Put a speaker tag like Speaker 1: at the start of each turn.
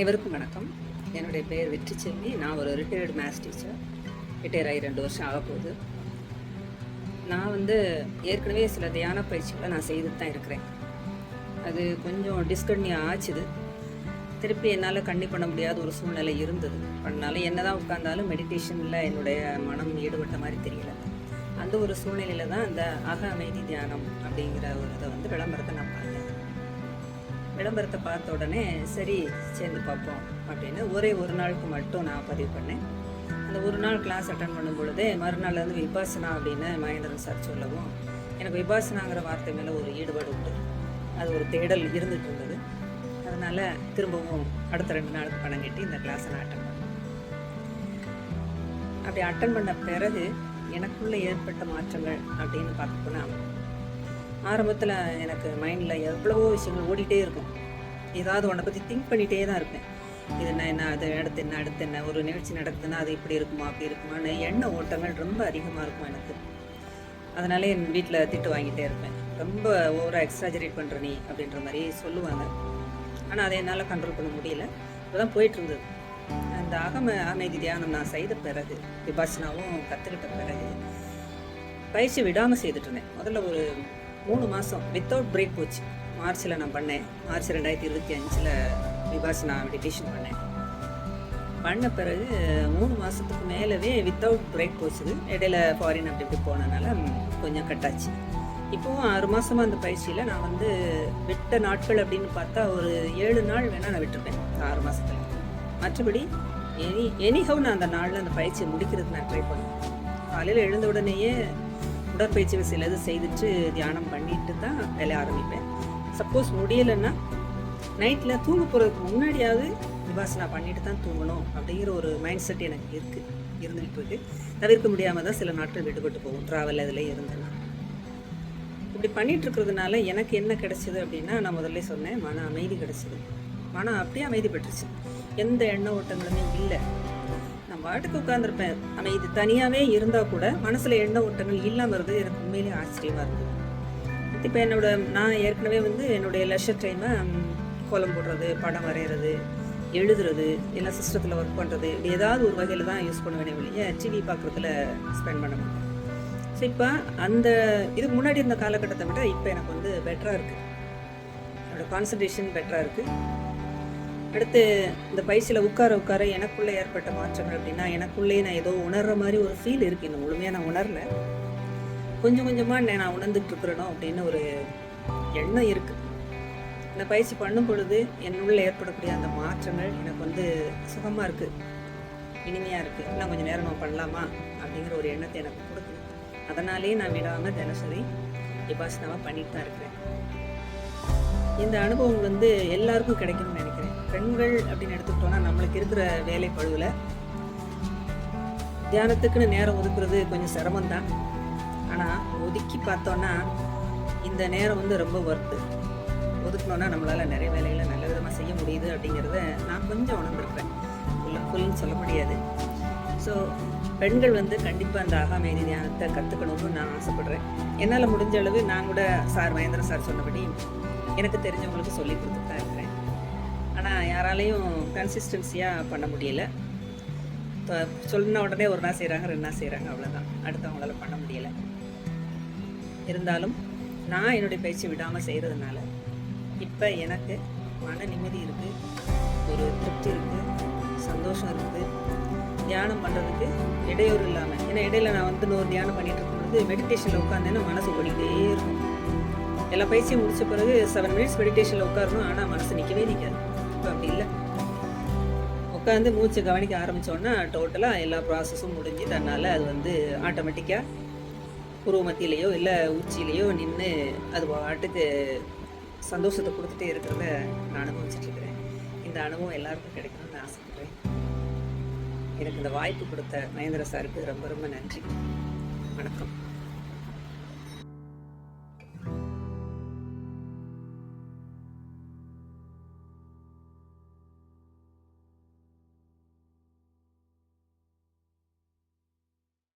Speaker 1: அனைவருக்கும் வணக்கம். என்னுடைய பேர் வெற்றி செல்வி. நான் ஒரு ரிட்டையர்டு மேத்ஸ் டீச்சர் ரிட்டையர் ஆகி ரெண்டு வருஷம் ஆக போகுது. நான் வந்து ஏற்கனவே சில தியான பயிற்சிகளை நான் செய்துட்டு தான் இருக்கிறேன். அது கொஞ்சம் டிஸ்கன்யூ ஆச்சுது. திருப்பி என்னால் கண்ணி பண்ண முடியாத ஒரு சூழ்நிலை இருந்தது. பண்ணாலும் என்ன தான் உட்காந்தாலும் மெடிடேஷனில் என்னுடைய மனம் ஈடுபட்ட மாதிரி தெரியல. அந்த ஒரு சூழ்நிலையில தான் இந்த அக அமைதி தியானம் அப்படிங்கிற ஒரு இதை வந்து விளம்பரத்தை நான் பார்த்தேன். விளம்பரத்தை பார்த்த உடனே சரி சேர்ந்து பார்ப்போம் அப்படின்னு ஒரே ஒரு நாளுக்கு மட்டும் நான் பதிவு பண்ணேன். அந்த ஒரு நாள் கிளாஸ் அட்டன் பண்ணும் பொழுதே மறுநாள் வந்து விபாசனா அப்படின்னு மகேந்திரன் சார் சொல்லவும் எனக்கு விபாசனாங்கிற வார்த்தை மேலே ஒரு ஈடுபாடு உண்டு. அது ஒரு தேடல் இருந்துட்டு இருந்தது. அதனால் திரும்பவும் அடுத்த ரெண்டு நாளுக்கு பணம் கட்டி இந்த கிளாஸை நான் அட்டன் பண்ணேன். அப்படி அட்டன் பண்ண பிறகு எனக்குள்ளே ஏற்பட்ட மாற்றங்கள் அப்படின்னு பார்க்க போனால் ஆரம்பத்தில் எனக்கு மைண்டில் எவ்வளவோ விஷயங்கள் ஓடிட்டே இருக்கும். ஏதாவது உன்னை பற்றி திங்க் பண்ணிகிட்டே தான் இருப்பேன். இது என்ன என்ன அது அடுத்து என்ன அடுத்து என்ன ஒரு நிகழ்ச்சி நடக்குதுன்னா அது இப்படி இருக்குமா அப்படி இருக்குமான்னு எண்ண ஓட்டங்கள் ரொம்ப அதிகமாக இருக்கும் எனக்கு. அதனால என் வீட்டில் திட்டு வாங்கிட்டே இருப்பேன். ரொம்ப ஓவராக எக்ஸாஜரேட் பண்ணுற நீ அப்படின்ற மாதிரி சொல்லுவாங்க. ஆனால் அதை என்னால் கண்ட்ரோல் பண்ண முடியல. இப்போதான் போயிட்டு இருந்தது. அந்த அகம அமைதி தியானம் நான் செய்த பிறகு விபாசனாவும் கற்றுக்கிட்ட பிறகு பயிற்சி விடாமல் செய்துட்டு இருந்தேன். முதல்ல ஒரு மூணு மாதம் வித்தவுட் பிரேக் போச்சு. மார்ச்சில் நான் பண்ணேன். மார்ச் ரெண்டாயிரத்தி இருபத்தி அஞ்சில் விபாசனா மெடிடேஷன் பண்ணேன். பண்ண பிறகு மூணு மாதத்துக்கு மேலவே வித்தவுட் பிரேக் போச்சுது. இடையில ஃபாரின் அப்படி இப்படி போனனால கொஞ்சம் கட்டாச்சு இப்போவும் ஆறு மாதமாக அந்த பயிற்சியில் நான் வந்து விட்ட நாட்கள் அப்படின்னு பார்த்தா ஒரு ஏழு நாள் வேணால் நான் விட்டுருப்பேன் ஆறு மாதத்தில் மற்றபடி எனி எனிஹவ் நான் அந்த நாளில் அந்த பயிற்சியை முடிக்கிறதுக்கு நான் ட்ரை பண்ணுவேன் காலையில் எழுந்த உடனேயே உடற்பயிற்சி சிலது செய்துட்டு தியானம் பண்ணிட்டு தான் வேலையை ஆரம்பிப்பேன். சப்போஸ் முடியலைன்னா நைட்டில் தூங்க போகிறதுக்கு முன்னாடியாவது விபாசனா பண்ணிட்டு தான் தூங்கணும் அப்படிங்கிற ஒரு மைண்ட் செட் எனக்கு இருக்குது இருந்துகிட்டு இருக்கு. தவிர்க்க முடியாமல் தான் சில நாட்கள் விடுபட்டு போகும் ட்ராவல் அதில் இருந்தேன்னா. இப்படி பண்ணிட்டு இருக்கிறதுனால எனக்கு என்ன கிடைச்சிது அப்படின்னா நான் முதல்ல சொன்னேன் மன அமைதி கிடைச்சிது. மனம் அப்படியே அமைதி பெற்றுச்சு. எந்த எண்ண ஓட்டங்களுமே இல்லை. நான் பாட்டுக்கு உட்காந்துருப்பேன் அமைதி தனியாகவே இருந்தால் கூட மனசில் எண்ண ஓட்டங்கள் இல்லாமல் இருந்தது. எனக்கு உண்மையிலேயே ஆச்சரியமாக இருந்தது. இப்போ என்னோட நான் ஏற்கனவே வந்து என்னுடைய லெஷர் டைமை கோலம் போடுறது படம் வரைகிறது எழுதுறது இல்லை சிஸ்டத்தில் ஒர்க் பண்ணுறது இப்படி ஏதாவது ஒரு வகையில் தான் யூஸ் பண்ணுவேனே வெளியே டிவி பார்க்குறதுல ஸ்பெண்ட் பண்ண மாட்டேன். ஸோ இப்போ அந்த இதுக்கு முன்னாடி இருந்த காலகட்டத்தை விட இப்போ எனக்கு வந்து பெட்டராக இருக்குது என்னோட கான்சன்ட்ரேஷன் பெட்டராக இருக்குது அடுத்து இந்த பயிற்சியில் உட்கார உட்கார எனக்குள்ளே ஏற்பட்ட மாற்றங்கள் அப்படின்னா எனக்குள்ளேயே நான் ஏதோ உணர்ற மாதிரி ஒரு ஃபீல் இருக்குது இன்னும் முழுமையாக நான் உணரல. கொஞ்சம் கொஞ்சமாக நான் உணர்ந்துட்டு இருக்கிறனோ அப்படின்னு ஒரு எண்ணம் இருக்குது இந்த பயிற்சி பண்ணும் பொழுது என்னுள்ள ஏற்படக்கூடிய அந்த மாற்றங்கள் எனக்கு வந்து சுகமாக இருக்குது இனிமையாக இருக்குது இன்னும் கொஞ்சம் நேரம் நம்ம பண்ணலாமா அப்படிங்கிற ஒரு எண்ணத்தை எனக்கு கொடுக்குது. அதனாலேயே நான் விடாமல் தினசரி விபாசனாவாக பண்ணிட்டு தான் இருக்கிறேன். இந்த அனுபவம் வந்து எல்லாருக்கும் கிடைக்கும்னு நினைக்கிறேன். பெண்கள் அப்படின்னு எடுத்துக்கிட்டோம்னா நம்மளுக்கு இருக்கிற வேலை பழுவில் தியானத்துக்குன்னு நேரம் ஒதுக்குறது கொஞ்சம் சிரமம் தான் ஆனால் ஒதுக்கி பார்த்தோன்னா இந்த நேரம் வந்து ரொம்ப ஒர்த்து ஒதுக்கணுன்னா நம்மளால் நிறைய வேலைகளை நல்ல விதமாக செய்ய முடியுது அப்படிங்கிறத நான் கொஞ்சம் உணர்ந்துருப்பேன். ஃபுல்லாக ஃபுல்னு சொல்ல முடியாது. ஸோ பெண்கள் வந்து கண்டிப்பாக அந்த ஆகாமேதி தியானத்தை கற்றுக்கணும்னு நான் ஆசைப்படுறேன். என்னால் முடிஞ்ச அளவு நான் கூட சார் மகேந்திரன் சார் சொன்னபடி எனக்கு தெரிஞ்சவங்களுக்கு சொல்லி கொடுத்துட்டு தான் இருக்கிறேன். ஆனால் யாராலையும் கன்சிஸ்டன்சியாக பண்ண முடியல. இப்போ சொன்ன உடனே ஒரு நாள் செய்கிறாங்க ரெண்டு நாள் செய்கிறாங்க அவ்வளோதான் அடுத்தவங்களால பண்ண முடியலை. இருந்தாலும் நான் என்னுடைய பயிற்சி விடாமல் செய்கிறதுனால இப்போ எனக்கு மன நிம்மதி இருக்குது ஒரு திருப்தி இருக்குது சந்தோஷம் இருக்குது தியானம் பண்ணுறதுக்கு இடையூறு இல்லாமல் ஏன்னா இடையில நான் வந்து ஒரு தியானம் பண்ணிகிட்டு இருக்கும்போது மெடிடேஷனில் உட்காந்தேன்னா மனசு ஓடிக்கிட்டே இருக்கும். எல்லா பயிற்சியும் முடிச்ச பிறகு செவன் மினிட்ஸ் மெடிடேஷனில் உட்காரணும் ஆனால் மனசு நிற்கவே நிற்காது இப்போ அப்படி இல்லை உட்காந்து மூச்சை கவனிக்க ஆரம்பித்தோன்னா டோட்டலாக எல்லா ப்ராசஸும் முடிஞ்சு தன்னால் அது வந்து ஆட்டோமேட்டிக்காக புருவ மத்தியிலையோ இல்லை உச்சியிலையோ நின்று அது பாட்டுக்கு சந்தோஷத்தை கொடுத்துட்டே இருக்கிறத நான் அனுபவிச்சிட்ருக்கிறேன் இந்த அனுபவம் எல்லாருக்கும் கிடைக்கணும்னு ஆசைப்படுறேன். எனக்கு இந்த வாய்ப்பு கொடுத்த மகேந்திர சாருக்கு ரொம்ப ரொம்ப நன்றி. வணக்கம்.